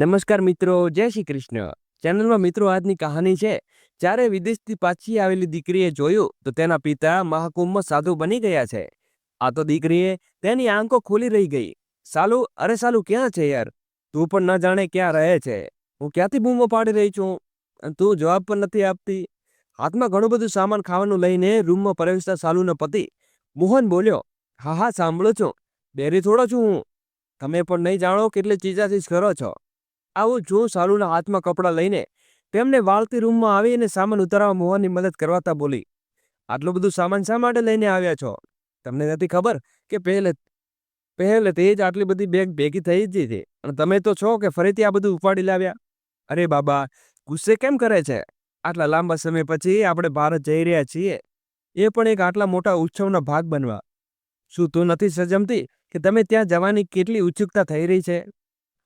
નમસ્કાર મિત્રો, જય શ્રી કૃષ્ણ. ચેનલમાં મિત્રો આજની કહાની છે, જ્યારે વિદેશથી પાછી આવેલી દીકરીએ જોયું, તો તેના પિતા મહાકુંભમાં સાધુ બની ગયા છે. આ તો દીકરીએ તેની આંખો ખોલી રહી ગઈ. સાલું, અરે સાલું, ક્યાં છે યાર? તું પણ ન જાણે ક્યાં રહે છે. હું ક્યાંથી બૂમો પાડી રહી છું? અને તું જવાબ પણ નથી આપતી. હાથમાં ઘણું બધું સામાન ખાવાનું લઈને રૂમમાં પ્રવેશતા સાલુનો પતિ, મોહન બોલ્યો, હા હા, સાંભળો છું. ડેરી થોડો છું હું. તમે પણ નહીં જાણો કેટલી ચીજાચીજ કરો છો. આવું જો સાલુના હાથમાં કપડાં લઈને તેમને વાળતી રૂમમાં આવી અને સામાન ઉતારવા મોહનની મદદ કરવાતા બોલી, આટલું બધું સામાન શા માટે લઈને આવ્યા છો? તમને નથી ખબર કે પહેલે પહેલેથી જ આટલી બધી બેગ ભેગી થઈ જ હતી અને તમે તો છો કે ફરીથી આ બધું ઉપાડી લાવ્યા? અરે બાબા, ગુસ્સે કેમ કરે છે? આટલા લાંબા સમય પછી આપણે ભારત જઈ રહ્યા છીએ. એ પણ એક આટલા મોટા ઉત્સવનો ભાગ બનવા. શું તું નથી સજમતી કે તમે ત્યાં જવાની કેટલી ઉત્સુકતા થઈ રહી છે?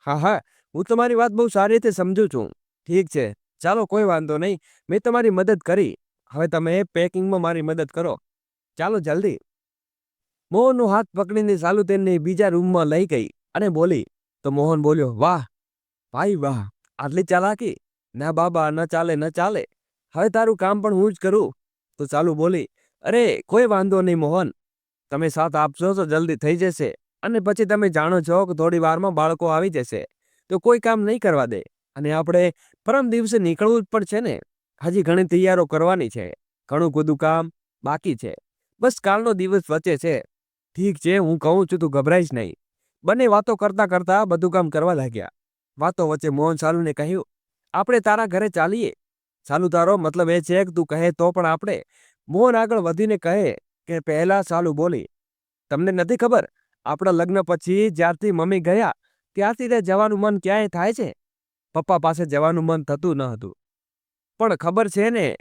હા હા હું તમારી વાત બહુ સારી રીતે સમજુ છું. ઠીક છે. ચાલો, કોઈ વાંધો નહીં. મેં તમારી મદદ કરી. હવે તમે પેકિંગમાં મારી મદદ કરો. ચાલો, જલ્દી. મોહનનો હાથ પકડીને ચાલુ તેને બીજા રૂમમાં લઈ ગઈ અને બોલી, તો મોહન બોલ્યો, વાહ, ભાઈ વાહ, આટલી ચાલાકી? ના બાબા, ન ચાલે ન ચાલે. હવે તારું કામ પણ હું જ કરું. તો ચાલુ બોલી, અરે, કોઈ વાંધો નહીં મોહન. તમે સાથ આપશો તો જલ્દી થઈ જશે. અને પછી તમે જાણો છો કે થોડી વારમાં બાળકો આવી જશે. તો કોઈ કામ નહીં કરવા દે. અને આપણે પરમ દિવસે નીકળવું જ પણ છે ને. હજી ઘણી તૈયારો કરવાની છે. ઘણું બધું કામ બાકી છે. બસ કાલનો દિવસ વચ્ચે છે. ઠીક છે, હું કહું છું, તું ગભરાઈશ નહીં. બંને વાતો કરતા કરતા બધું કામ કરવા લાગ્યા. વાતો વચ્ચે મોહન સાલુને કહ્યું, આપણે તારા ઘરે ચાલીએ. સાલુ તારો મતલબ એ છે કે તું કહે તો પણ આપણે. મોહન આગળ વધીને કહે કે, પહેલા સાલુ બોલી. તમને નથી ખબર? આપણા લગ્ન પછી જ્યારથી મમ્મી ગયા ત્યારથી તે જવાનું મન ક્યાંય થાય છે? પપ્પા પાસે જવાનું મન થતું ન હતું. પણ ખબર છે ને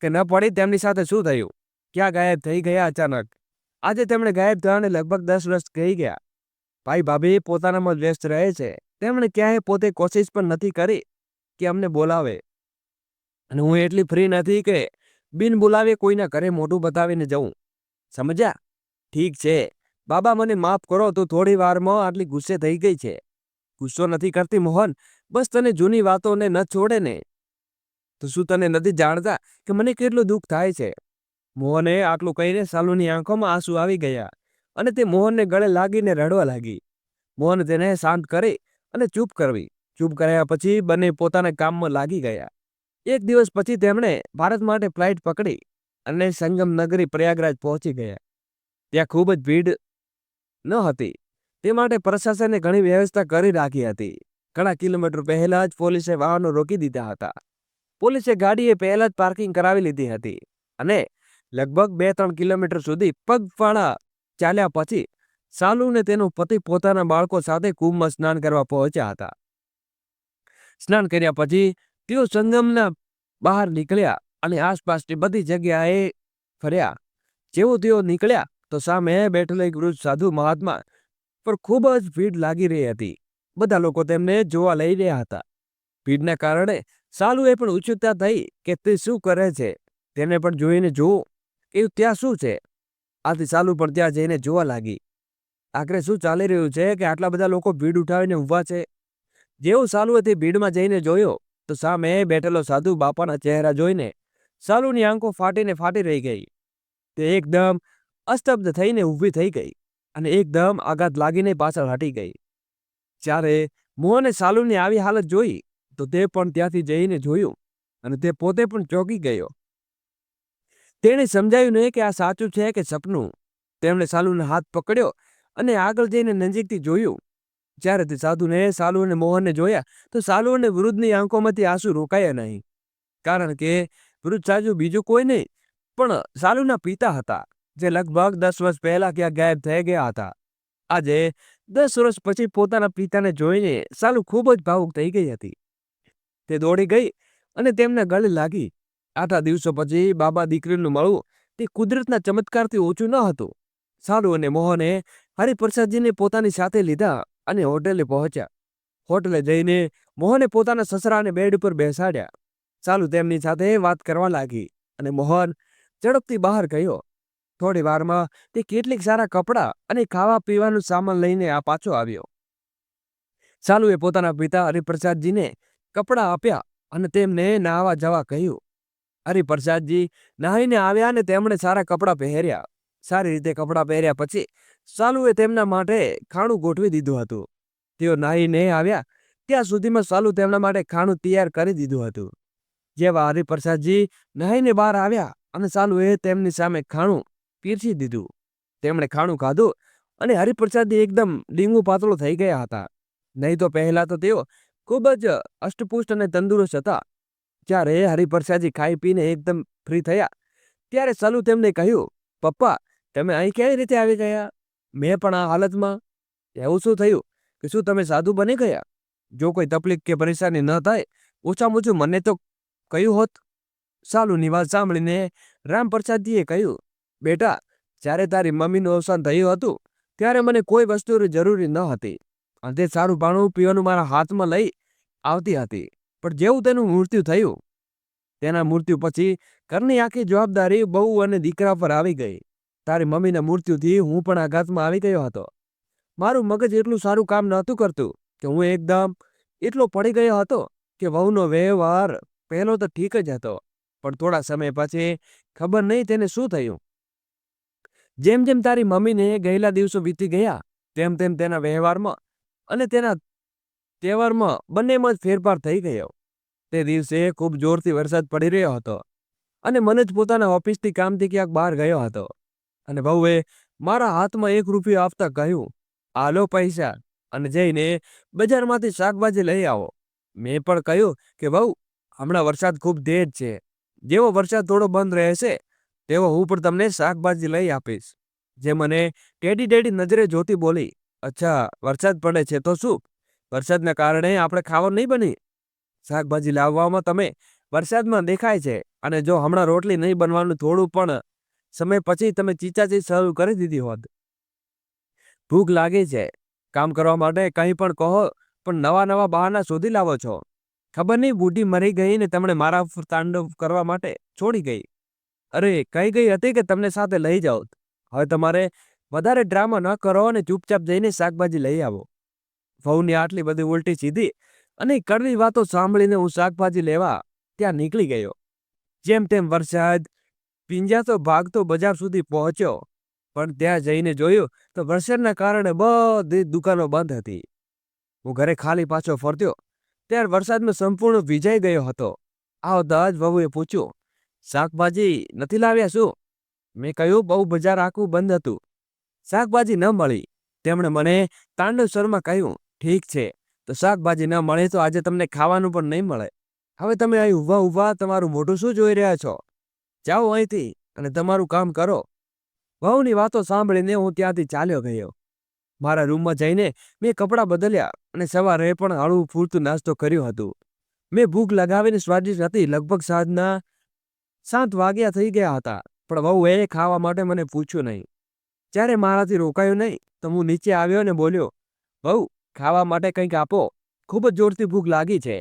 કે ન પડી તેમની સાથે શું થયું? ક્યાં ગાયબ થઈ ગયા અચાનક? આજે તેમણે ગાયબ થવાને લગભગ દસ વર્ષ કહી ગયા. ભાઈ ભાભી, પોતાનામાં જ વ્યસ્ત રહે છે. તેમણે ક્યાંય પોતે કોશિશ પણ નથી કરી કે અમને બોલાવે. અને હું એટલી ફ્રી નથી કે બિન બોલાવે કોઈના ઘરે મોઢું બતાવીને જઉં. સમજ્યા? ઠીક છે. બાબા મને માફ કરો, તું થોડી વારમાં આટલી ગુસ્સે થઈ ગઈ છે. ગુસ્સો નથી કરતી મોહન, બસ તને જૂની વાતોને ન છોડે ને. તો શું તને નથી જાણતા કે મને કેટલું દુઃખ થાય છે? મોહને આટલું કહીને સાલુની આંખોમાં આંસુ આવી ગયા અને તે મોહનને ગળે લાગીને રડવા લાગી. મોહન તેને શાંત કરી અને ચૂપ કરવી. ચૂપ કર્યા પછી બંને પોતાના કામમાં લાગી ગયા. એક દિવસ પછી તેમણે ભારત માટે ફ્લાઇટ પકડી અને સંગમ નગરી પ્રયાગરાજ પહોંચી ગયા. ત્યાં ખૂબ જ ભીડ ન હતી. તે માટે પ્રશાસને ઘણી વ્યવસ્થા કરી રાખી હતી. ઘણા કિલોમીટર પહેલા જ પોલીસે વાહનો રોકી દીધા હતા. પોલીસે ગાડીએ પહેલા જ પાર્કિંગ કરાવી લીધી હતી અને લગભગ બે ત્રણ કિલોમીટર સુધી પગપાળા ચાલ્યા પછી સાલુને તેનો પતિ પોતાના બાળકો સાથે કુંભમાં સ્નાન કરવા પહોંચ્યા હતા. સ્નાન કર્યા પછી તેઓ સંગમના બહાર નીકળ્યા અને આસપાસની બધી જગ્યાએ ફર્યા. જેવો તેઓ નીકળ્યા તો સામે બેઠેલો એક વૃદ્ધ સાધુ મહાત્મા પર ખૂબ જ ભીડ લાગી રહી હતી. બધા લોકો તેમને જોવા લઈ રહ્યા હતા. ભીડના કારણે સાલુએ પણ ઉત્સુકતા થઈ કે તે શું કરે છે? તેને પણ જોઈને જુઓ કે ત્યાં શું છે? આથી સાલુ પણ ત્યાં જઈને જોવા લાગી. આખરે શું ચાલી રહ્યું છે કે આટલા બધા લોકો ભીડ ઉઠાવીને ઊભા છે? જેવું સાલુએ તે ભીડમાં જઈને જોયો, તો સામે બેઠેલો સાધુ બાપાના ચહેરા જોઈને સાલુની આંખો ફાટીને ફાટી રહી ગઈ. તે એકદમ અસ્તબ્ધ થઈને ઊભી થઈ ગઈ અને એકદમ આઘાત લાગીને પાછળ હટી ગઈ. જ્યારે મોહને સાલુની આવી હાલત જોઈ, તો તે પણ ત્યાંથી જઈને જોયું અને તે પોતે પણ ચોંકી ગયો. તેણે સમજાયું નહીં કે આ સાચું છે કે સપનું. તેમણે સાલુનો હાથ પકડ્યો અને આગળ જઈને નજીકથી જોયું. જ્યારે તે સાધુને, સાલુ અને મોહનને જોયા, તો સાલુ અને વૃદ્ધની આંખોમાંથી આંસુ રોકાયા નહીં. કારણ કે વૃદ્ધ સાજુ બીજું કોઈ નહીં, પણ સાલુના પિતા હતા. જે લગભગ દસ વર્ષ પહેલા ક્યાં ગાયબ થઈ ગયા હતા. આજે દસ વર્ષ પછી પોતાના પિતાને જોઈને સાલુ ખૂબ જ ભાવુક થઈ ગઈ હતી. તે દોડી ગઈ અને તેમને ગળે લાગી. આટલા દિવસો પછી બાબા દીકરીનું મળવું તે કુદરતના ચમત્કારથી ઓછું ન હતું. સાલુ અને મોહને હરિપ્રસાદજીને પોતાની સાથે લીધા અને હોટેલે પહોંચ્યા. હોટલે જઈને મોહને પોતાના સસરાને બેડ ઉપર બેસાડ્યા. સાલુ તેમની સાથે વાત કરવા લાગી અને મોહન ઝડપથી બહાર ગયો. થોડી વારમાં તે કેટલીક સારા કપડાં અને ખાવા પીવાનું સામાન લઈને આ પાછો આવ્યો. સાલુએ પોતાના પિતા હરિપ્રસાદજીને કપડાં આપ્યા અને તેમને નાહવા જવા કહ્યું. હરિપ્રસાદજી નાહીને આવ્યા અને તેમણે સારા કપડાં પહેર્યા. સારી રીતે કપડાં પહેર્યા પછી સાલુએ તેમના માટે ખાણું ગોઠવી દીધું હતું. તેઓ નાહીને આવ્યા ત્યાં સુધીમાં સાલુ તેમના માટે ખાણું તૈયાર કરી દીધું હતું. જેવા હરિપ્રસાદજી નાહીને બહાર આવ્યા અને સાલુએ તેમની સામે ખાણું પીરસી દીધું. તેમણે ખાણું ખાધું અને હરિપ્રસાદજી એકદમ ડીંગું પાતળો થઈ ગયા હતા. નહીં તો પહેલા તો તેઓ ખૂબ જ અષ્ટપુષ્ટ અને તંદુરસ્ત હતા. જ્યારે હરિપ્રસાદજી ખાઈ પીને એકદમ ફ્રી થયા, ત્યારે સાલુ તેમને કહ્યું, પપ્પા, તમે અહીં કેવી રીતે આવી ગયા? મેં પણ આ હાલતમાં એવું શું થયું કે શું તમે સાધુ બની ગયા? જો કોઈ તકલીફ કે પરેશાની ન થાય, ઓછામાં ઓછું મને તો કહ્યું હોત. સાલુની વાત સાંભળીને રામપ્રસાદજીએ કહ્યું બેટા, જ્યારે તારી મમ્મીનું અવસાન થયું હતું, ત્યારે મને કોઈ વસ્તુની જરૂરી ન હતી. અને તે સારું પાણું પીવાનું મારા હાથમાં લઈ આવતી હતી, પણ જેવું તેનું મૃત્યુ થયું, તેના મૃત્યુ પછી ઘરની આખી જવાબદારી બહુ અને દીકરા પર આવી ગઈ. તારી મમ્મીના મૃત્યુથી હું પણ આઘાતમાં આવી ગયો હતો. મારું મગજ એટલું સારું કામ નહોતું કરતું કે હું એકદમ એટલો પડી ગયો હતો કે વહુનો વ્યવહાર પહેલો તો ઠીક જ હતો, પણ થોડા સમય પછી ખબર નહીં તેને શું થયું. જેમ જેમ તારી મમ્મીને ગયેલા દિવસો વીતી ગયા, તેમ તેમ તેના વ્યવહારમાં અને તેના તહેવારમાં બંનેમાં જ ફેરફાર થઈ ગયો. તે દિવસે ખૂબ જોરથી વરસાદ પડી રહ્યો હતો અને મને જ પોતાના ઓફિસથી કામથી ક્યાંક બહાર ગયો હતો. અને બહુએ મારા હાથમાં એક રૂપિયો આપતા કહ્યું આ લો પૈસા, અને જઈને બજારમાંથી શાકભાજી લઈ આવો. મેં પણ કહ્યું કે બહુ હમણાં વરસાદ ખૂબ ધેજ છે. જેવો વરસાદ થોડો બંધ રહેશે તેવો હું પણ તમને શાકભાજી લઈ આપીશ. જે મને ટેડી ટેડી નજરે જોતી બોલી, અચ્છા, વરસાદ પડે છે તો શું? વરસાદના કારણે આપણે ખાવા નહીં બની? શાકભાજી લાવવામાં તમે વરસાદમાં દેખાય છે અને જો હમણાં રોટલી નહીં બનવાનું થોડું પણ સમય પછી તમે ચીચાચી શરૂ કરી દીધી હોત. ભૂખ લાગી છે. કામ કરવા માટે કંઈ પણ કહો, પણ નવા નવા બહાના શોધી લાવો છો. ખબર નહીં બુઢી મરી ગઈ ને તમને મારા તાંડવ કરવા માટે છોડી ગઈ. અરે, કઈ ગઈ હતી કે તમને સાથે લઈ જાઓ? હવે તમારે વધારે ડ્રામા ન કરો અને ચૂપચાપ જઈને શાકભાજી લઈ આવો. વહુની આટલી બધી ઉલટી સીધી અને કડવી વાતો સાંભળીને હું શાકભાજી લેવા ત્યાં નીકળી ગયો. જેમ તેમ વરસાદ પિંજાતો ભાગતો બજાર સુધી પહોંચ્યો, પણ ત્યાં જઈને જોયું તો વરસાદના કારણે બધી દુકાનો બંધ હતી. હું ઘરે ખાલી પાછો ફરત્યો ત્યારે વરસાદમાં સંપૂર્ણ ભીજાઈ ગયો હતો. આવતા જ વહુએ પૂછ્યું શાકભાજી નથી લાવ્યા શું? મેં કહ્યું, બહુ બજાર આખું બંધ હતું. શાકભાજી ન મળી. તેમણે મને તાંડવ સ્વરમાં કહ્યું, ઠીક છે, તો શાકભાજી ન મળે તો આજે તમને ખાવાનું પણ નહીં મળે. હવે તમે અહીં ઊભા ઊભા તમારું મોઢું શું જોઈ રહ્યા છો? જાઓ અહીંથી અને તમારું કામ કરો. વહુની વાતો સાંભળીને હું ત્યાંથી ચાલ્યો ગયો. મારા રૂમમાં જઈને મેં કપડાં બદલ્યા અને સવારે પણ હળવું ફૂરતું નાસ્તો કર્યો હતું. મેં ભૂખ લગાવીને સ્વાદિષ્ટ હતી. લગભગ સાંજના સાત વાગ્યા થઈ ગયા હતા, પણ વહુએ ખાવા માટે મને પૂછ્યું નહીં. જ્યારે મારાથી રોકાયું નહીં, તો હું નીચે આવ્યો ને બોલ્યો, વહુ, ખાવા માટે કંઈક આપો, ખૂબ જ જોરથી ભૂખ લાગી છે.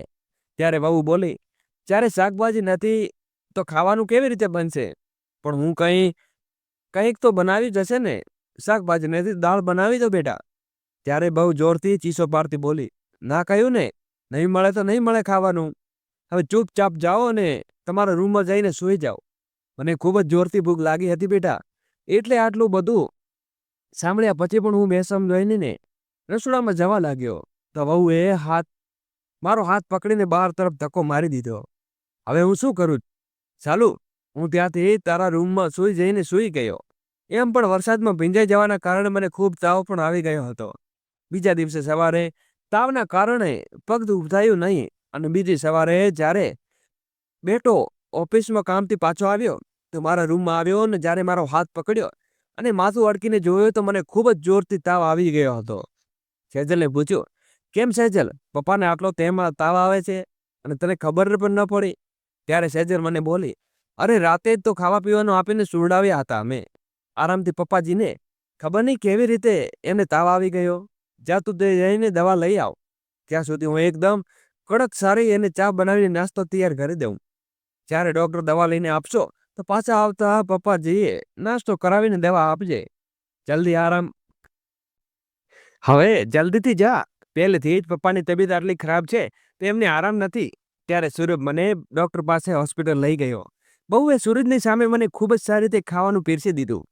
ત્યારે વહુ બોલી, જ્યારે શાકભાજી નથી, તો ખાવાનું કેવી રીતે બનશે? પણ હું કંઈ, કંઈક તો બનાવી જશે ને, શાકભાજી નથી, દાળ બનાવી દો બેટા. ત્યારે બહુ જોરથી ચીસો પાડતી બોલી, ના કહ્યું ને, નહીં મળે તો નહીં મળે ખાવાનું. હવે ચૂપચાપ જાઓ ને તમારા રૂમમાં જઈને સૂઈ જાઓ. મને ખૂબ જ જોરથી ભૂખ લાગી હતી બેટા. એટલે આટલું બધું સાંભળ્યા પછી પણ હું બેસમ જોઈને ને રસોડામાં જવા લાગ્યો. તો વહુએ હાથ, મારો હાથ પકડીને બહાર તરફ ધક્કો મારી દીધો. હવે હું શું કરું? ચાલુ, હું ત્યાંથી તારા રૂમમાં સૂઈ જઈને સૂઈ ગયો. એમ પણ વરસાદમાં ભીંજાઈ જવાના કારણે મને ખૂબ તાવ પણ આવી ગયો હતો. બીજા દિવસે સવારે તાવના કારણે પગ દુખાયું નહીં અને બીજી સવારે જ્યારે બેટો, ઓફિસમાં કામથી પાછો આવ્યો, તો મારા રૂમમાં આવ્યો અને જ્યારે મારો હાથ પકડ્યો અને માથું અડકીને જોયો તો મને ખૂબ જ જોરથી તાવ આવી ગયો હતો. સેજલને પૂછ્યું, કેમ સેજલ, પપ્પાને આટલો તેમાં તાવ આવે છે અને તને ખબર પણ ન પડી? ત્યારે સેજલ મને બોલી, અરે, રાતે જ તો ખાવા પીવાનું આપીને સુવડાવ્યા હતા અમે. આરામથી પપ્પાજીને ખબર નહીં કેવી રીતે એને તાવ આવી ગયો? જ્યાં તું તે જઈને દવા લઈ આવ. ત્યાં સુધી હું એકદમ કડક સારી એને ચા બનાવીને નાસ્તો તૈયાર કરી દઉં. જ્યારે ડૉક્ટર દવા લઈને આપશો, તો પાછા આવતા પપ્પા જઈએ નાસ્તો કરાવીને દવા આપજે. જલ્દી આરામ. હવે જલ્દીથી જા. પહેલેથી જ પપ્પાની તબિયત આટલી ખરાબ છે, તો એમને આરામ નથી. ત્યારે સૂરજ મને ડૉક્ટર પાસે હોસ્પિટલ લઈ ગયો. બહુએ સૂરજની સામે મને ખૂબ જ સારી રીતે ખાવાનું પીરસી દીધું.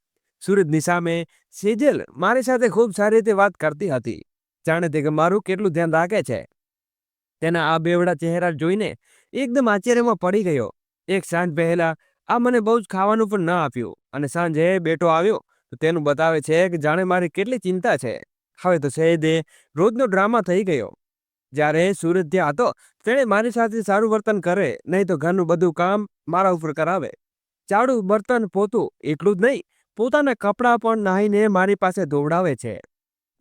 સૂરજની સામે સેજલ મારી સાથે ખૂબ સારી રીતે વાત કરતી હતી. જાણે તે કે મારું કેટલું ધ્યાન રાખે છે. તેના આ બેવડા ચહેરા જોઈને એકદમ આશ્ચર્યમાં પડી ગયો. એક સાંજ પહેલા આ મને બહુ જ ખાવાનું પણ ન આપ્યું અને સાંજે બેટો આવ્યો તો તેનું બતાવે છે કે જાણે મારી કેટલી ચિંતા છે. હવે તો સહેદે રોજનો ડ્રામા થઈ ગયો. જ્યારે સુરત ત્યાં હતો, તેણે મારી સાથે સારું વર્તન કરે, નહીં તો ઘરનું બધું કામ મારા ઉપર કરાવે. ચાડું બર્તન પોતું એટલું જ નહીં, પોતાના કપડાં પણ નાહીને મારી પાસે ધોવડાવે છે.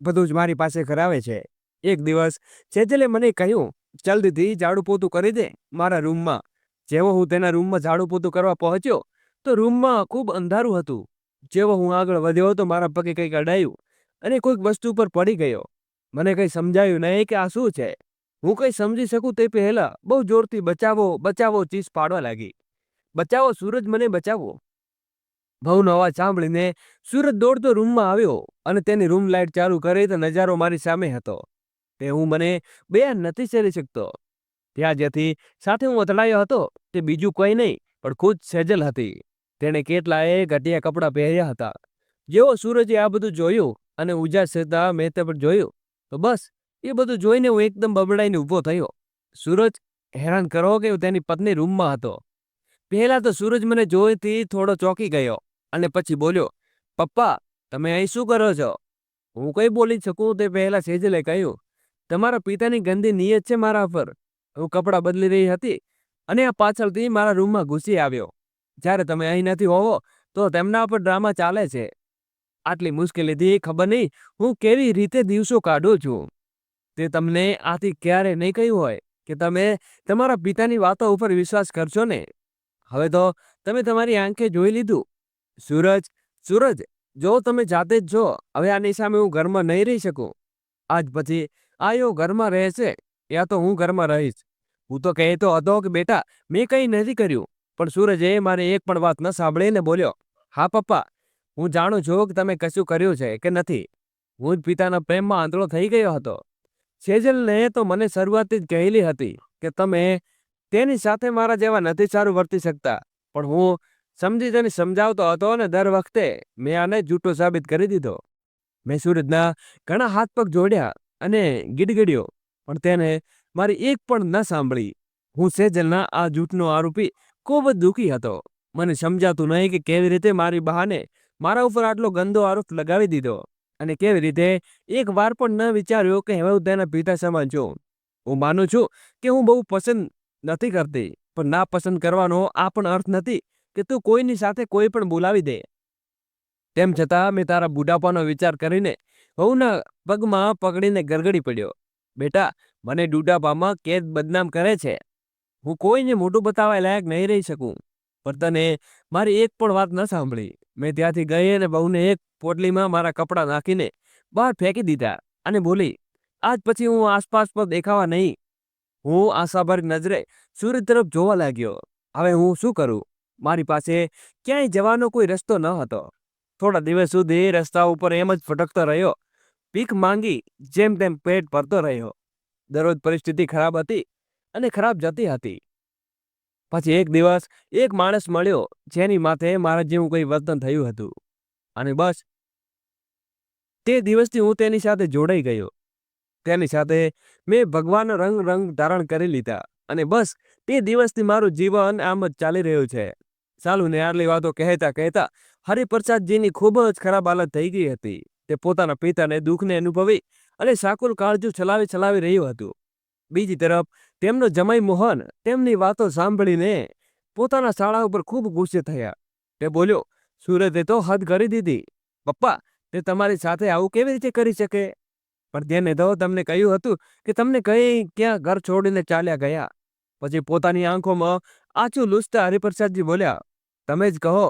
બધું જ મારી પાસે કરાવે છે. એક દિવસ સેજલે મને કહ્યું, જલ્દીથી ઝાડુ પોતું કરી દે મારા રૂમમાં. જેવો હું તેના રૂમમાં ઝાડુ પોતું કરવા પહોંચ્યો, તો રૂમમાં ખૂબ અંધારું હતું. જેવો હું આગળ વધ્યો તો મારા પગે કંઈક અડાયું અને કોઈક વસ્તુ પર પડી ગયો. મને કંઈ સમજાયું નહીં કે આ શું છે. હું કંઈ સમજી શકું તે પહેલાં બહુ જોરથી બચાવો બચાવો ચીસ પાડવા લાગી. બચાવો સૂરજ, મને બચાવો. ભવનો અવાજ સાંભળીને સૂરજ દોડતો રૂમમાં આવ્યો અને તેની રૂમ લાઇટ ચાલુ કરી તો નજારો મારી સામે હતો. તે હું મને બેન નથી કરી શકતો. ત્યાં જેથી સાથે હું અથડાયો હતો તે બીજું કંઈ નહીં, પણ ખુદ સેજલ હતી. તેણે કેટલાય ઘટિયા કપડાં પહેર્યા હતા. જેવો સૂરજે આ બધું જોયું અને ઉજાસ થતા મેં તે પણ જોયું, તો બસ, એ બધું જોઈને હું એકદમ બબડાઈને ઊભો થયો. સૂરજ, હેરાન કરો કે હું તેની પત્ની રૂમમાં હતો. પહેલાં તો સૂરજ મને જોઈથી થોડો ચોંકી ગયો અને પછી બોલ્યો, પપ્પા, તમે અહીં શું કરો છો? હું કંઈ બોલી શકું તે પહેલાં સેજલે કહ્યું, તમારા પિતાની ગંદી નિયત છે મારા પર. હું કપડાં બદલી રહી હતી અને પાછળથી મારા રૂમમાં ઘૂસી આવ્યો. જ્યારે તમે અહીં નથી હોવો, તો તેમના પર ડ્રામા ચાલે છે. આટલી મુશ્કેલીથી ખબર નહીં હું કેવી રીતે દિવસો કાઢું છું. તે તમને આથી ક્યારે નહીં કહ્યું હોય કે તમે તમારા પિતાની વાતો ઉપર વિશ્વાસ કરશો ને? હવે તો તમે તમારી આંખે જોઈ લીધું. સૂરજ સૂરજ, જો તમે જાતે જ છો હવે આની સામે હું ઘરમાં નહીં રહી શકું. આજ પછી આ એવો ઘરમાં રહે છે યા તો હું ઘરમાં રહીશ. હું તો કહેતો હતો કે, બેટા, મેં કંઈ નથી કર્યું, પણ સૂરજે મારી એક પણ વાત ન સાંભળીને બોલ્યો, હા, પપ્પા, હું જાણું છું કે તમે કશું કર્યું છે કે નથી. હું જ પિતાના પ્રેમમાં આંધળો થઈ ગયો હતો. સેજલને તો મને શરૂઆતથી જ કહેલી હતી કે, તમે તેની સાથે મારા જેવા નથી સારું વર્તી શકતા. પણ હું સમજી તેને સમજાવતો હતો અને દર વખતે મેં આને જૂઠો સાબિત કરી દીધો. મેં સૂરજના ઘણા હાથ પગ જોડ્યા અને ગીડગડ્યો. પણ તેને મારી એક પણ ન સાંભળી. હું સેજલના આ જૂઠનો આરોપી ખૂબ જ દુઃખી હતો. મને સમજાતું નહીં કે કેવી રીતે મારી બહાને મારા ઉપર આટલો ગંદો આરોપ લગાવી દીધો અને કેવી રીતે એક વાર પણ ન વિચાર્યો કે હવે હું તેના પિતા સમાન છું. હું માનું છું કે હું બહુ પસંદ નથી કરતી, પણ ના પસંદ કરવાનો આ પણ અર્થ નથી કે તું કોઈની સાથે કોઈ પણ બોલાવી દે. તેમ છતાં મેં તારા બુઢાપાનો વિચાર કરીને વહુના પગમાં પકડીને ગરગડી પડ્યો. બેટા, મને બુઢાપામાં કેદ બદનામ કરે છે. હું કોઈને મોટું બતાવવા લાયક નહીં રહી શકું. પણ તને મારી એક પણ વાત ન સાંભળી. મેં ત્યાંથી ગઈ અને બહુને એક પોટલીમાં મારા કપડાં નાખીને બહાર ફેંકી દીધા અને બોલી, આજ પછી હું આસપાસ પર દેખાવા નહીં. હું આશાભરી નજરે સૂર્ય તરફ જોવા લાગ્યો. હવે હું શું કરું? મારી પાસે ક્યાંય જવાનો કોઈ રસ્તો ન હતો. થોડા દિવસ સુધી રસ્તા ઉપર એમ જ ફટકતો રહ્યો ભીખ માંગી, જેમ તેમ પેટ ભરતો રહ્યો. દરરોજ પરિસ્થિતિ ખરાબ હતી અને ખરાબ જતી હતી. પછી એક દિવસ એક માણસ મળ્યો, જેની માથે મારા જેવું કંઈ વર્તન થયું હતું. અને બસ. તે દિવસથી હું તેની સાથે જોડાઈ ગયો. તેની સાથે મેં ભગવાનનો રંગ રંગ ધારણ કરી લીધા. અને બસ, તે દિવસથી મારું જીવન આમ જ ચાલી રહ્યું છે. ચાલુ ને વાતો કહેતા કહેતા હરિપ્રસાદજીની ખૂબ જ ખરાબ હાલત થઈ ગઈ હતી. તે પોતાના પિતાને દુઃખને અનુભવી અને સાકુલ કાળજું ચલાવી ચલાવી રહ્યું હતું. બીજી તરફ, તેમનો જમાઈ મોહન તેમની વાતો સાંભળીને પોતાના શાળા ઉપર ખૂબ ગુસ્સે થયા. તે બોલ્યો, સુરતે તો હદ કરી દીધી. પપ્પા, તે તમારી સાથે આવું કેવી રીતે કરી શકે? પણ તેને તો તમને કહ્યું હતું કે તમને કઈ ક્યાં ઘર છોડીને ચાલ્યા ગયા. પછી પોતાની આંખોમાં આચું લૂછતા હરિપ્રસાદજી બોલ્યા, તમે જ કહો,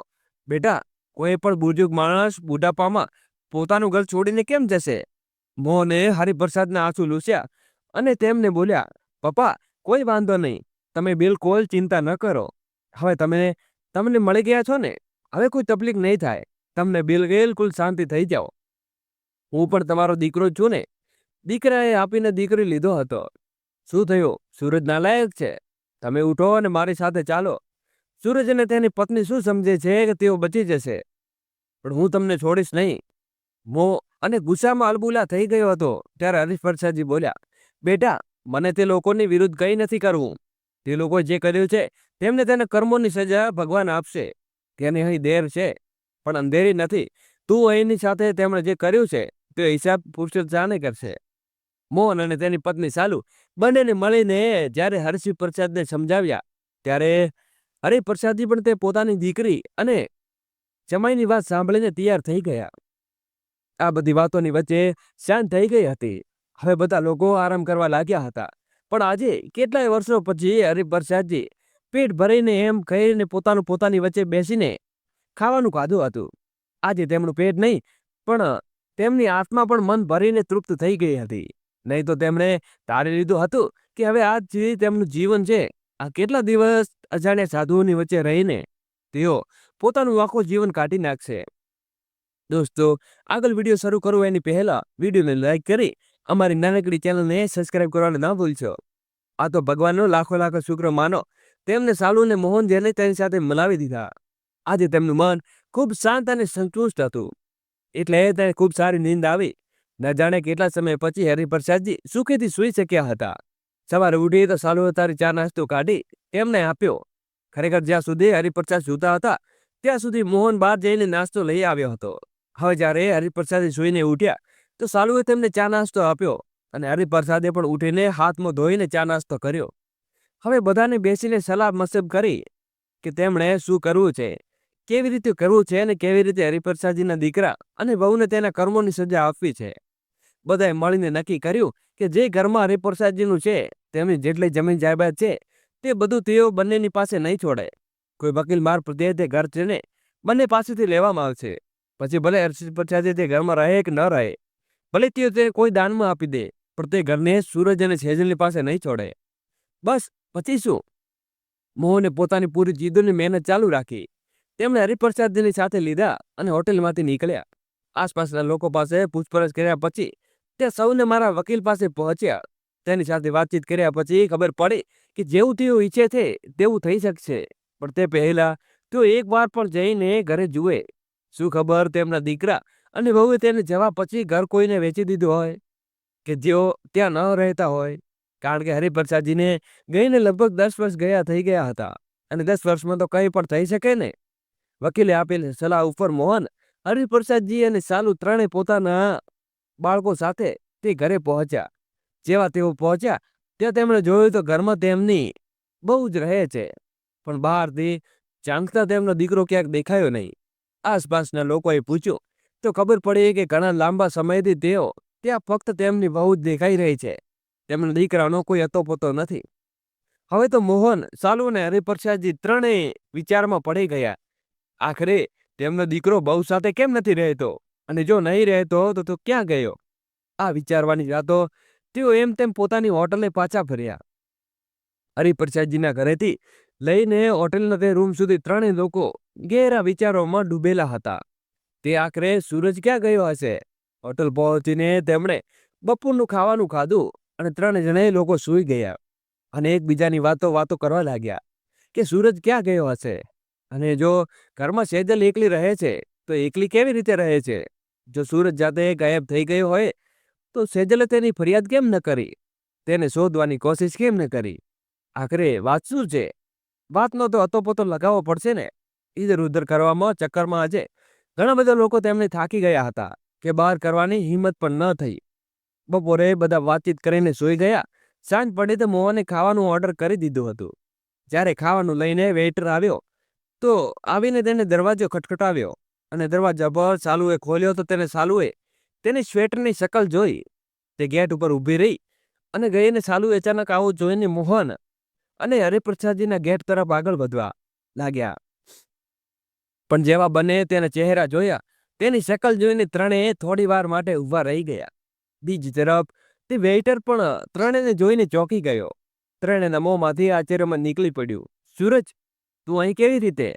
બેટા, કોઈ પણ બુજુર્ગ માણસ બુઢાપામાં પોતાનું ઘર છોડીને કેમ જશે? મોહને હરિપ્રસાદના આંસુ લૂસ્યા અને તેમને બોલ્યા, પપ્પા, કોઈ વાંધો નહીં. તમે બિલકુલ ચિંતા ન કરો. હવે તમે, તમને મળી ગયા છો ને? હવે કોઈ તકલીફ નહીં થાય. તમને બિલકુલ શાંતિ થઈ જાઓ. હું પણ તમારો દીકરો જ છું ને. દીકરાએ આપીને દીકરી લીધો હતો. શું થયું? સૂરજ નાલાયક છે. તમે ઉઠો અને મારી સાથે ચાલો. સૂરજ અને તેની પત્ની શું સમજે છે કે તેઓ બચી જશે? પણ હું તમને છોડીશ નહીં. મો અને ગુસ્સામાં અલબુલા થઈ ગયો હતો ત્યારે હરીશ બોલ્યા, બેટા, મને તે લોકોની વિરુદ્ધ કંઈ નથી કરવું. તે લોકોએ જે કર્યું છે, તેમને તેના કર્મોની સજા ભગવાન આપશે. તેને અહીં દેર છે, પણ અંધેરી નથી. તું અહીંની સાથે તેમણે જે કર્યું છે, તે હિસાબ પુરુષોત્ત જાણે કરશે. મોહન અને તેની પત્ની સાલુ બંનેને મળીને જ્યારે હરસિંહ પ્રસાદને સમજાવ્યા, ત્યારે હરિપ્રસાદજી પણ તે પોતાની દીકરી અને જમાઈની વાત સાંભળીને તૈયાર થઈ ગયા. આ બધી વાતોની વચ્ચે શાંત થઈ ગઈ હતી. હવે બધા લોકો આરામ કરવા લાગ્યા હતા. પણ આજે કેટલાય વર્ષો પછી હરિપ્રસાદજી પેટ ભરીને એમ કહીને પોતાનું પોતાની વચ્ચે બેસીને ખાવાનું ખાધું હતું. આજે તેમનું પેટ નહીં, પણ તેમની આત્મા પણ મન ભરીને તૃપ્ત થઈ ગઈ હતી. નહીં તો તેમણે તારી લીધું હતું કે હવે આજ સુધી તેમનું જીવન છે, આ કેટલા દિવસ અજાણ્યા સાધુઓની વચ્ચે રહીને તેઓ પોતાનું આખું જીવન કાઢી નાખશે. દોસ્તો, આગળ વીડિયો શરૂ કરું એની પહેલા વિડીયોને લાઇક કરી અમારી નાનકડી ચેનલને સબસ્ક્રાઇબ કરવાનું ના ભૂલશો. આ તો ભગવાનનો લાખો લાખો શુક્ર માનો, તેમને સાલુ અને મોહન જેને તેની સાથે મલાવી દીધા. આજે તેમનું મન ખૂબ શાંત અને સંતુષ્ટ હતું. એટલે તેને ખૂબ સારી નીંદ આવી. ન જાણે કેટલા સમય પછી હરિપ્રસાદજી સુખેથી સૂઈ શક્યા હતા. સવારે ઉઠી તો સાલુએ તારી ચા નાસ્તો કાઢી તેમને આપ્યો. ખરેખર જ્યાં સુધી હરિપ્રસાદ સૂતા હતા, ત્યાં સુધી મોહન બહાર જઈને નાસ્તો લઈ આવ્યો હતો. હવે જ્યારે હરિપ્રસાદે જોઈને ઉઠ્યા, તો સાલુએ તેમને ચા નાસ્તો આપ્યો અને હરિપ્રસાદે પણ ઉઠીને હાથમાં ધોઈને ચા નાસ્તો કર્યો. હવે બધાને બેસીને સલાહ મસબ કરી કે તેમણે શું કરવું છે, કેવી રીતે કરવું છે અને કેવી રીતે હરિપ્રસાદજીના દીકરા અને બહુને તેના કર્મોની સજા આપવી છે. બધાએ મળીને નક્કી કર્યું કે જે ઘરમાં હરિપ્રસાદજીનું છે, તેમની જેટલી જમીન જાયદાદ છે, તે બધું તેઓ બંનેની પાસે નહીં છોડે. કોઈ વકીલ માર પ્રત્યે તે ઘર છે બંને પાસેથી લેવામાં આવશે. પછી ભલે પછી તે ઘરમાં રહે કે ન રહે, ભલે તે કોઈ દાનમાં આપી દે, પણ તે ઘરને સૂરજ અને સેજલની પાસે નહીં છોડે. બસ, પછી શું? મોહને પોતાની પૂરી જીદોની મહેનત ચાલુ રાખી. તેમણે હરિપ્રસાદજીની સાથે લીધા અને હોટેલમાંથી નીકળ્યા. આસપાસના લોકો પાસે પૂછપરછ કર્યા પછી તે સૌને મારા વકીલ પાસે પહોંચ્યા. તેની સાથે વાતચીત કર્યા પછી ખબર પડી કે જેવું તેઓ ઈચ્છે છે, તેવું થઈ શકશે. પણ તે પહેલા તેઓ એક વાર પણ જઈને ઘરે જુએ. શું ખબર તેમના દીકરા? અને વહુએ તેને જવા પછી ઘર કોઈને વેચી દીધું હોય? કે જેઓ ત્યાં ન રહેતા હોય? કારણ કે હરિપ્રસાદજીને ગઈને લગભગ દસ વર્ષ ગયા થઈ ગયા હતા. અને દસ વર્ષમાં તો કંઈ પણ થઈ શકે ને? વકીલે આપેલી સલાહ ઉપર મોહન, હરિપ્રસાદજી અને સાલુ ત્રણે પોતાના બાળકો સાથે તે ઘરે પહોંચ્યા. જેવા તેઓ પહોંચ્યા, ત્યાં તેમણે જોયું તો ઘરમાં તેમની બહુ જ રહે છે. પણ બહારથી ચાંકતા તેમનો દીકરો ક્યાંક દેખાયો નહીં. આસપાસના લોકોએ પૂછ્યું, તો ખબર પડી કે ઘણા લાંબા સમયથી તેઓ ત્યાં ફક્ત તેમની બહુ જ દેખાઈ રહી છે. તેમના દીકરાનો કોઈ અતોપતો નથી. હવે તો મોહન, સાલુ અને હરિપ્રસાદજી ત્રણેય વિચારમાં પડી ગયા. આખરે તેમનો દીકરો બહુ સાથે કેમ નથી રહેતો? અને જો નહીં રહેતો, તો તો ક્યાં ગયો? આ વિચારવાની વાતો તેઓ એમ તેમ પોતાની હોટલે પાછા ફર્યા. હરિપ્રસાદજીના ઘરેથી લઈને હોટેલના તે રૂમ સુધી ત્રણેય લોકો ઘેરા વિચારોમાં ડૂબેલા હતા. તે આખરે સૂરજ ક્યાં ગયો હશે? હોટલ પહોંચીને તેમણે બપોરનું ખાવાનું ખાધું અને ત્રણ જણાએ લોકો સૂઈ ગયા અને એકબીજાની વાતો વાતો કરવા લાગ્યા કે સૂરજ ક્યાં ગયો હશે? અને જો ઘરમાં સેજલ એકલી રહે છે, તો એકલી કેવી રીતે રહે છે? જો સૂરજ જાતે ગાયબ થઈ ગયો હોય, તો સેજલે તેની ફરિયાદ કેમ ન કરી? તેને શોધવાની કોશિશ કેમ ન કરી? આખરે વાત શું છે? વાતનો તો અતોપતો લગાવવો પડશે ને. ઈધર ઉધર કરવામાં, ચક્કરમાં આજે ઘણા બધા લોકો તેમને થાકી ગયા હતા કે બહાર કરવાની હિંમત પણ ન થઈ. બપોરે બધા વાતચીત કરીને સૂઈ ગયા. સાંજ પડે તો મોહને ખાવાનું ઓર્ડર કરી દીધું હતું. જ્યારે ખાવાનું લઈને વેઇટર આવ્યો, તો આવીને તેને દરવાજો ખટખટાવ્યો અને દરવાજા પર સાલુએ ખોલ્યો તો તેને સાલુએ તેની સ્વેટરની શકલ જોઈ. તે ગેટ ઉપર ઊભી રહી અને ગઈને સાલુ અચાનક આવું જોઈને મોહન અને હરિપ્રસાદજીના ગેટ તરફ આગળ વધવા લાગ્યા. પણ જેવા બંને તેના ચહેરા જોયા, તેની શકલ જોઈને ત્રણેય થોડી વાર માટે ઊભા રહી ગયા. બીજી તરફ, તે વેઇટર પણ ત્રણેયને જોઈને ચોંકી ગયો. ત્રણેયના મોંમાંથી આશ્ચર્યમાં નીકળી પડ્યું. સૂરજ, તું અહીં કેવી રીતે?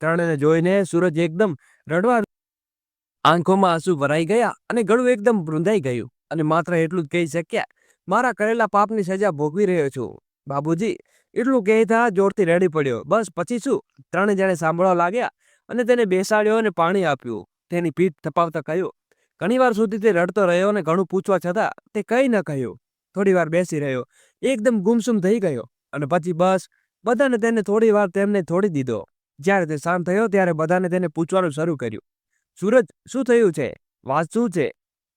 ત્રણેયને જોઈને સૂરજ એકદમ રડવા આંખોમાં આંસુ ભરાઈ ગયા અને ગળું એકદમ વૃંધાઈ ગયું. અને માત્ર એટલું જ કહી શક્યા, મારા કરેલા પાપની સજા ભોગવી રહ્યો છું. બાબુજી, એટલું કહેતા જોરથી રેડી પડ્યો. બસ પછી શું? ત્રણે જણે સાંભળવા લાગ્યા અને તેને બેસાડ્યો અને પાણી આપ્યું. તેની પીઠ થપાવતા કહ્યું ઘણીવાર સુધી તે રડતો રહ્યો અને ઘણું પૂછવા છતાં તે કંઈ ન કહ્યું. થોડી વાર બેસી રહ્યો. એકદમ ગુમસુમ થઈ ગયો. અને પછી બસ બધાને તેને થોડી વાર તેમને છોડી દીધો. જ્યારે તે શાંત થયો ત્યારે બધાને તેને પૂછવાનું શરૂ કર્યું. સૂરજ, શું થયું છે? વાત શું છે?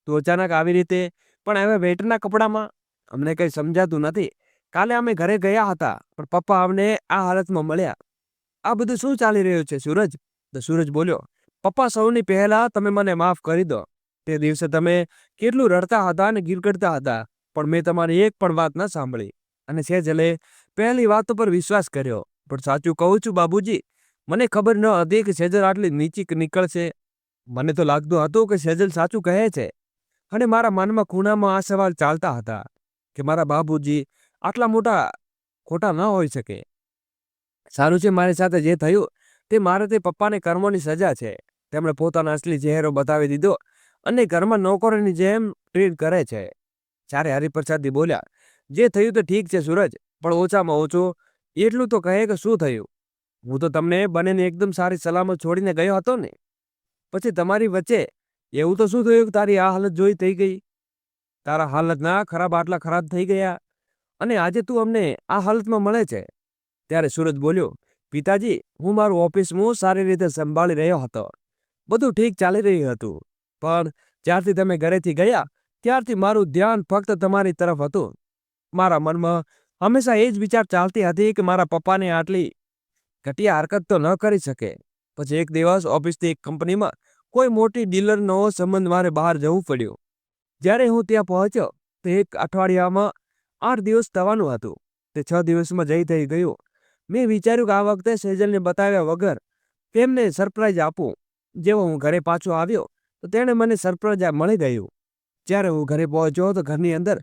તું અચાનક આવી રીતે, પણ હવે વેટના કપડામાં? અમને કંઈ સમજાતું નથી. કાલે અમે ઘરે ગયા હતા, પણ પપ્પા અમને આ હાલતમાં મળ્યા. આ બધું શું ચાલી રહ્યું છે, સૂરજ? તો સૂરજ બોલ્યો, પપ્પા, સૌની પહેલા તમે મને માફ કરી દો. તે દિવસે તમે કેટલું રડતા હતા અને ગીરગડતા હતા, પણ મેં તમારી એક પણ વાત ન સાંભળી. અને સેજલે પહેલી વાત પર વિશ્વાસ કર્યો, પણ સાચું કહું છું, બાબુજી, મને ખબર ન હતી કે સેજલ આટલી નીચી નીકળશે. મને તો લાગતું હતું કે સેજલ સાચું કહે છે. અને મારા મનમાં ખૂણામાં આ સવાલ ચાલતા હતા, કે મારા બાબુજી આટલા મોટા ખોટા ન હોઈ શકે. સારું છે મારી સાથે જે થયું, તે મારે તે પપ્પાને કર્મોની સજા છે. તેમણે પોતાનો અસલી ચહેરો બતાવી દીધો અને ઘરમાં નોકરોની જેમ ટ્રીટ કરે છે. જ્યારે હરિપ્રસાદજી બોલ્યા, જે થયું તો ઠીક છે સૂરજ, પણ ઓછામાં ઓછું એટલું તો કહે કે શું થયું? હું તો તમને બંનેને એકદમ સારી સલામત છોડીને ગયો હતો ને. પછી તમારી વચ્ચે એવું તો શું થયું કે તારી આ હાલત જોઈ થઈ ગઈ? તારા હાલતના ખરાબ આટલા ખરાબ થઈ ગયા? અને આજે તું અમને આ હાલતમાં મળે છે. ત્યારે સૂરજ બોલ્યો, પિતાજી, હું મારું ઓફિસમાં સારી રીતે સંભાળી રહ્યો હતો. બધું ઠીક ચાલી રહ્યું હતું. પણ જ્યારથી તમે ઘરેથી ગયા, ત્યારથી મારું ધ્યાન ફક્ત તમારી તરફ હતું. મારા મનમાં હંમેશા એ જ વિચાર ચાલતી હતી કે મારા પપ્પાને આટલી ઘટિયા હરકત તો ન કરી શકે. પછી એક દિવસ ઓફિસથી એક કંપનીમાં કોઈ મોટી ડીલરનો સંબંધ મારે બહાર જવું પડ્યું. જ્યારે હું ત્યાં પહોંચ્યો, તો એક અઠવાડિયામાં આઠ દિવસ થવાનું હતું. તે છ દિવસમાં જઈ થઈ ગયું. મેં વિચાર્યું કે આ વખતે સેજલને બતાવ્યા વગર તેમને સરપ્રાઈઝ આપું. જેવો હું ઘરે પાછો આવ્યો, તો તેણે મને સરપ્રાઈઝ મળી ગયું. જ્યારે હું ઘરે પહોંચ્યો તો ઘરની અંદર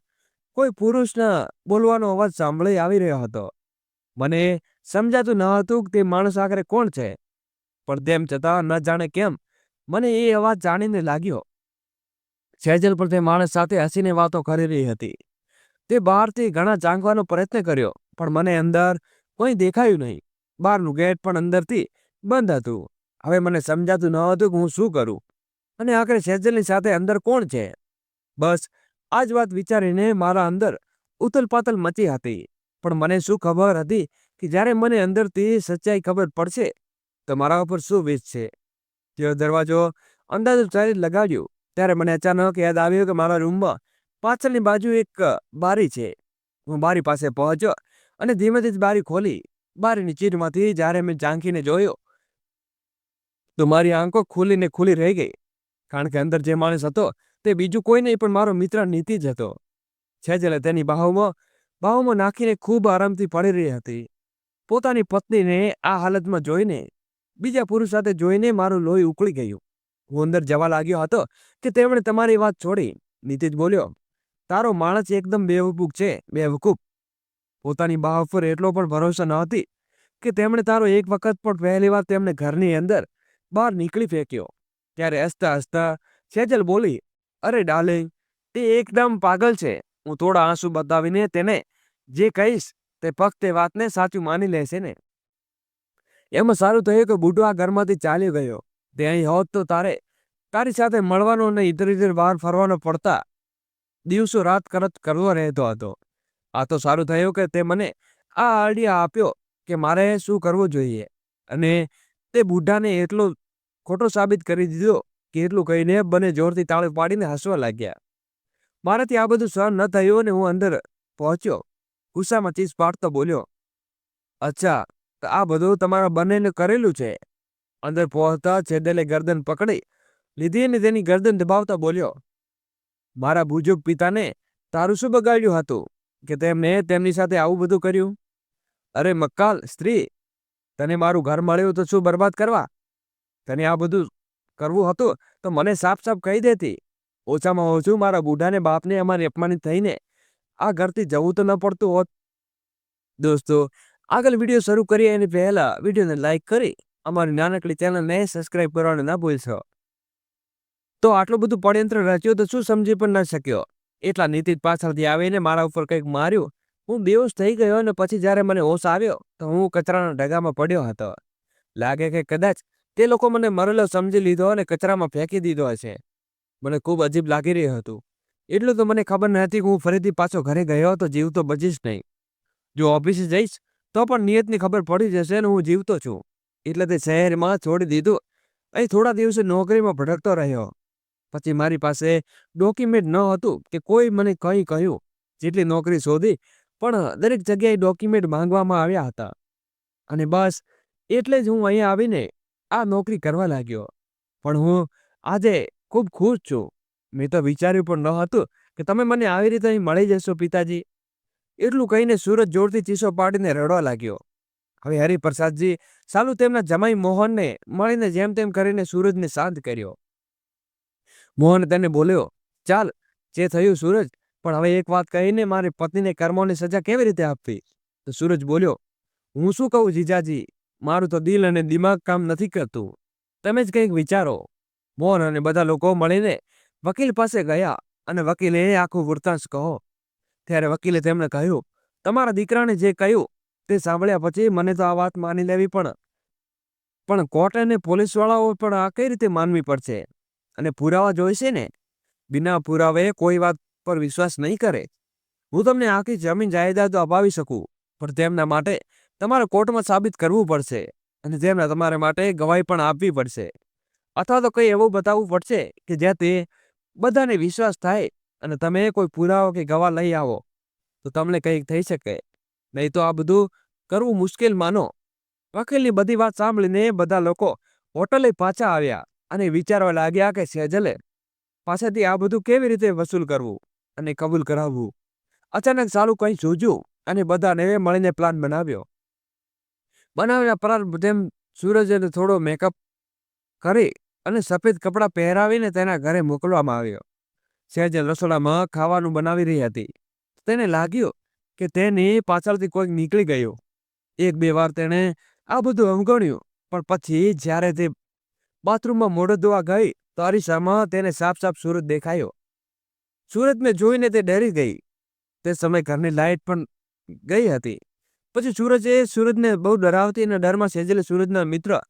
કોઈ પુરુષના બોલવાનો અવાજ સાંભળી આવી રહ્યો હતો. મને સમજાતું ન હતું કે તે માણસ આખરે કોણ છે. પણ તેમ છતાં ન જાણે કેમ, મને એ અવાજ જાણીને લાગ્યો. સેજલ પર તે માણસ સાથે હસીને વાતો કરી રહી હતી. તે બહારથી ઘણા જાંગવાનો પ્રયત્ન કર્યો, પણ મને અંદર કોઈ દેખાયું નહીં. બહારનું ગેટ પણ અંદરથી બંધ હતું. હવે મને સમજાતું ન હતું કે હું શું કરું. અને આખરે સેજલની સાથે અંદર કોણ છે? બસ, આ જ વાત વિચારીને મારા અંદર ઉથલપાથલ મચી હતી. પણ મને શું ખબર હતી કે જ્યારે મને અંદરથી સચ્ચાઈ ખબર પડશે, તો મારા ઉપર શું વીજ છે? તેઓ દરવાજો અંદાજો ચાલી લગાડ્યો. ત્યારે મને અચાનક યાદ આવ્યું કે મારા રૂમમાં પાછળની બાજુ એક બારી છે. હું બારી પાસે પહોંચ્યો અને ધીમેથી જ બારી ખોલી. બારીની ચીરમાંથી જ્યારે મેં ઝાંખીને જોયો, તો મારી આંખો ખુલીને ખુલી રહી ગઈ. કારણ કે અંદર જે માણસ હતો, તે બીજું કોઈ નહીં, પણ મારો મિત્ર નીતિ જ હતો. છેજલે તેની બાહુમાં બાહુમાં નાખીને ખૂબ આરામથી પડી રહી હતી. પોતાની પત્નીને આ હાલતમાં જોઈને, બીજા પુરુષ સાથે જોઈને મારું લોહી ઉકળી ગયું. હું અંદર જવા લાગ્યો હતો કે તેમણે તમારી વાત છોડી. નીતિજ બોલ્યો તારો માણસ એકદમ બેવકૂફ છે, બેવકૂફ. પોતાની બાહ પર એટલો પણ ભરોસો ન હતી કે તેમણે તારો એક વખત પણ પહેલી વાર તેમને ઘરની અંદર બહાર નીકળી ફેંક્યો. ત્યારે હસતા હસતા સેજલ બોલી, અરે ડાર્લિંગ, તે એકદમ પાગલ છે. હું થોડા આંસુ બતાવીને તેને જે કહીશ તે તે વાતને સાચું માની લેશે ને. એમાં સારું થયું કે બુઢો આ ઘરમાંથી ચાલી ગયો. તે અહીં હોત તો તારે તારી સાથે મળવાનો અને ઇધર ઇધર બહાર ફરવાનો પડતા દિવસો રાત કરત કરવો રહેતો હતો. આ તો સારું થયું કે તે મને આ આઈડિયા આપ્યો કે મારે શું કરવું જોઈએ અને તે બુઢાને એટલો ખોટો સાબિત કરી દીધો કે એટલું કહીને બને જોરથી તાળી પાડીને હસવા લાગ્યા. મારાથી આ બધું સહન ન થયું અને હું અંદર પહોંચ્યો. ગુસ્સામાં ચીસ પાડતો બોલ્યો, અચ્છા, તો આ બધું તમારા બંનેને કરેલું છે? અંદર પહોંચતા છેદેલે ગરદન પકડી લીધી અને તેની ગરદન દબાવતા બોલ્યો મારા બુજુર્ગ પિતાને તારું શું બગાડ્યું હતું? કે તેમને તેમની સાથે આવું બધું કર્યું? અરે મક્કાલ, સ્ત્રી, તને મારું ઘર મળ્યું તો શું બરબાદ કરવા? તને આ બધું કરવું હતું તો મને સાફ સાફ કહી દેતી. ઓછામાં ઓછું મારા બુઢાને બાપને અમારી અપમાનિત થઈને આ ઘરથી જવું તો ન પડતું હોત. દોસ્તો, આગળ વીડિયો શરૂ કરીએ એની પહેલા વિડીયોને લાઇક કરી અમારી નાનકડી ચેનલને સબસ્ક્રાઇબ કરવાનું ના ભૂલશો. તો આટલું બધું પડયંત્ર રચ્યું તો શું સમજી પણ ન શક્યો? એટલા નીતિજ પાછળથી આવીને મારા ઉપર કંઈક માર્યું. હું બેહોશ થઈ ગયો અને પછી જ્યારે મને હોશ આવ્યો, તો હું કચરાના ઢગામાં પડ્યો હતો. લાગે કે કદાચ તે લોકો મને મરેલો સમજી લીધો અને કચરામાં ફેંકી દીધો હશે. મને ખૂબ અજીબ લાગી રહ્યું હતું. એટલું તો મને ખબર નહોતી કે હું ફરીથી પાછો ઘરે ગયો તો જીવતો બચીશ નહીં. જો ઓફિસે જઈશ, તો પણ નિયતની ખબર પડી જશે ને હું જીવતો છું. એટલે તે શહેરમાં છોડી દીધું. અહીં થોડા દિવસે નોકરીમાં ભટકતો રહ્યો. પછી મારી પાસે ડોક્યુમેન્ટ ન હતું કે કોઈ મને કંઈ કહ્યું, જેટલી નોકરી શોધી, પણ દરેક જગ્યાએ ડોક્યુમેન્ટ માંગવામાં આવ્યા હતા. અને બસ, એટલે જ હું અહીંયા આવીને આ નોકરી કરવા લાગ્યો. પણ હું આજે ખૂબ ખુશ છું. મેં તો વિચાર્યું પણ ન હતું કે તમે મને આવી રીતે અહીં મળી જશો, પિતાજી. એટલું કહીને સુરજ જોરથી ચીસો પાડીને રડવા લાગ્યો. હવે હરિપ્રસાદજી, સાલું તેમના જમાઈ મોહનને મળીને જેમ તેમ કરીને સૂરજને શાંત કર્યો. મોહન તેને બોલ્યો, ચાલ, જે થયું સૂરજ, પણ હવે એક વાત કહીને મારી પત્નીને કર્મોની સજા કેવી રીતે આપવી? તો સૂરજ બોલ્યો, હું શું કહું જીજાજી, મારું તો દિલ અને દિમાગ કામ નથી કરતું. તમે જ કંઈક વિચારો. મોહન અને બધા લોકો મળીને વકીલ પાસે ગયા અને વકીલે આખું વૃત્તાંશ કહો. ત્યારે વકીલે તેમણે કહ્યું, તમારા દીકરાને જે કહ્યું તે સાંભળ્યા પછી મને તો આ વાત માની લેવી પણ પણ કોર્ટ અને પોલીસવાળાઓ પણ આ કઈ રીતે માનવી પડશે? અને પુરાવા જોઈશે ને? બિના પુરાવે કોઈ વાત પર વિશ્વાસ નહીં કરે. હું તમને આખી જમીન જાયદાદ અપાવી શકું, પણ તેમના માટે તમારે કોર્ટમાં સાબિત કરવું પડશે અને તેમને તમારે માટે ગવાહી પણ આપવી પડશે. અથવા તો કંઈ એવું બતાવવું પડશે કે જ્યાં તે બધાને વિશ્વાસ થાય અને તમે કોઈ પુરાવો કે ગવાહ લઈ આવો, તો તમને કંઈક થઈ શકે. નહીં તો આ બધું કરવું મુશ્કેલ માનો. વકીલની બધી વાત સાંભળીને બધા લોકો હોટલે પાછા આવ્યા. અને વિચારવા લાગ્યા કે સેજલે પાસેથી આ બધું કેવી રીતે વસૂલ કરવું અને કબૂલ કરાવવું? અચાનક સારું કંઈ સૂઝ્યું અને બધાને મળીને પ્લાન બનાવ્યો. બનાવ્યા પ્લાન તેમ સૂરજને થોડો મેકઅપ કરી અને સફેદ કપડાં પહેરાવીને તેના ઘરે મોકલવામાં આવ્યો. સેજલ રસોડામાં ખાવાનું બનાવી રહી હતી. તેને લાગ્યું કે તેની પાછળથી કોઈક નીકળી ગયું. એક બે વાર તેણે આ બધું અવગણ્યું, પણ પછી જ્યારે તે બાથરૂમમાં મોઢો ધોવા ગઈ તો અરીસામાં તેને સાફ સાફ સૂરજ દેખાયો. મેં જોઈને તે ડરી ગઈ. તે સમય ઘરની લાઇટ પણ ગઈ હતી. પછી સૂરજે સૂરજને બહુ ડરાવતી અને ડરમાં સેજેલે સૂરજના મિત્ર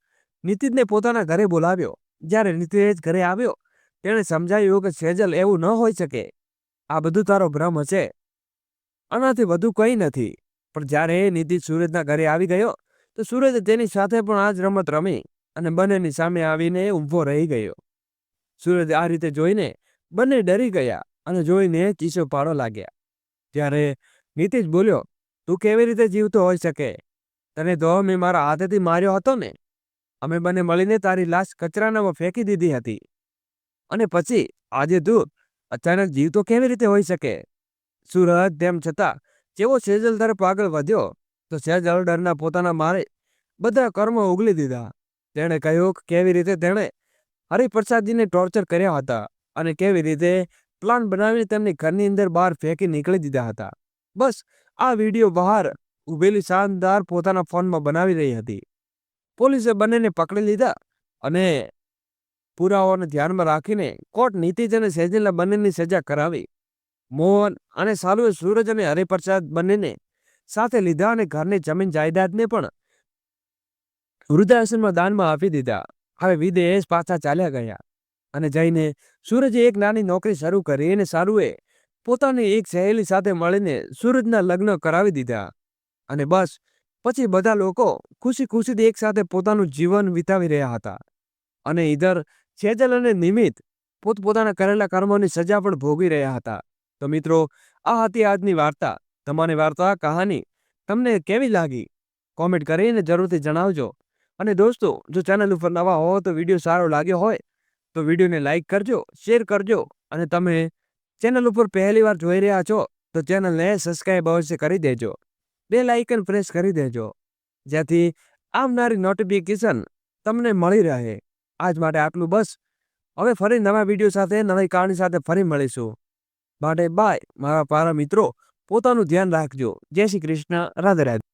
નીતિજને પોતાના ઘરે બોલાવ્યો. જ્યારે નીતિજ ઘરે આવ્યો, તેણે સમજાયું કે સેજલ એવું ન હોઈ શકે. આ બધું તારો ભ્રમ હશે. આનાથી વધુ કંઈ નથી. પણ જ્યારે નીતિજ સૂરજના ઘરે આવી ગયો, તો સૂરજે તેની સાથે પણ આ જ રમત રમી. અને બંનેની સામે આવીને ઊભો રહી ગયો. સૂરજ આ રીતે જોઈને બંને ડરી ગયા અને જોઈને ચીસો પાડો લાગ્યા. ત્યારે નીતિશ બોલ્યો, તું કેવી રીતે જીવતો હોઈ શકે? તને તો મેં મારા હાથેથી માર્યો હતો ને. અમે બંને મળીને તારી લાશ કચરાનામાં ફેંકી દીધી હતી. અને પછી આજે તું અચાનક જીવતો કેવી રીતે હોઈ શકે? સુરજ તેમ છતાં જેવો સેજલ તરફ આગળ વધ્યો, તો સેજલ ડરના પોતાના મારે બધા કર્મો ઉગલી દીધા. તેણે કહ્યું કે કેવી રીતે તેણે હરિપ્રસાદજીને ટોર્ચર કર્યા હતા અને કેવી રીતે પ્લાન બનાવીને તેમની ઘરની અંદર બહાર ફેંકી નીકળી દીધા હતા. બસ, આ વીડિયો બહાર ઉભેલી શાનદાર પોતાના ફોનમાં બનાવી રહી હતી. પોલીસે બંનેને પકડી લીધા અને પુરાવાઓને ધ્યાનમાં રાખીને કોર્ટ નીતિજ અને સેજલના બંનેની સજા કરાવી. મોહન અને સાલુએ સૂરજ અને હરિપ્રસાદ બંનેને સાથે લીધા અને ઘરની જમીન જાયદાદને પણ વૃદ્ધાશ્રમમાં દાનમાં આપી દીધા. હવે વિદેશ પાછા ચાલ્યા ગયા. અને જઈને સૂરજે એક નાની નોકરી શરૂ કરી અને સારુએ પોતાની એક સહેલી સાથે મળીને સૂરજના લગ્ન કરાવી દીધા. અને બસ, પછી બધા લોકો ખુશી ખુશીથી એકસાથે પોતાનું જીવન વિતાવી રહ્યા હતા. અને ઈધર સેજલ અને નિમિત્ત પોતપોતાના કરેલા કર્મોની સજા પણ ભોગવી રહ્યા હતા. તો મિત્રો, આ હતી આજની વાર્તા. તમારી વાર્તા, કહાની તમને કેવી લાગી? કોમેન્ટ કરીને જરૂરથી જણાવજો. અને દોસ્તો, જો ચેનલ ઉપર નવા હો તો વીડિયો સારો લાગ્યો હોય, તો વિડીયોને લાઇક કરજો શેર કરજો અને તમે ચેનલ ઉપર પહેલી વાર જોઈ રહ્યા છો, તો ચેનલને સબસ્ક્રાઈબ અવશ્ય કરી દેજો. બે લાઇકન પ્રેસ કરી દેજો જેથી આવનારી નોટિફિકેશન તમને મળી રહે. આજ માટે આટલું બસ. હવે ફરી નવા વીડિયો સાથે, નવી કહાણી સાથે ફરી મળીશું. માટે બાય મારા પારા મિત્રો, પોતાનું ધ્યાન રાખજો. જય શ્રી કૃષ્ણ. રાધે રાધે.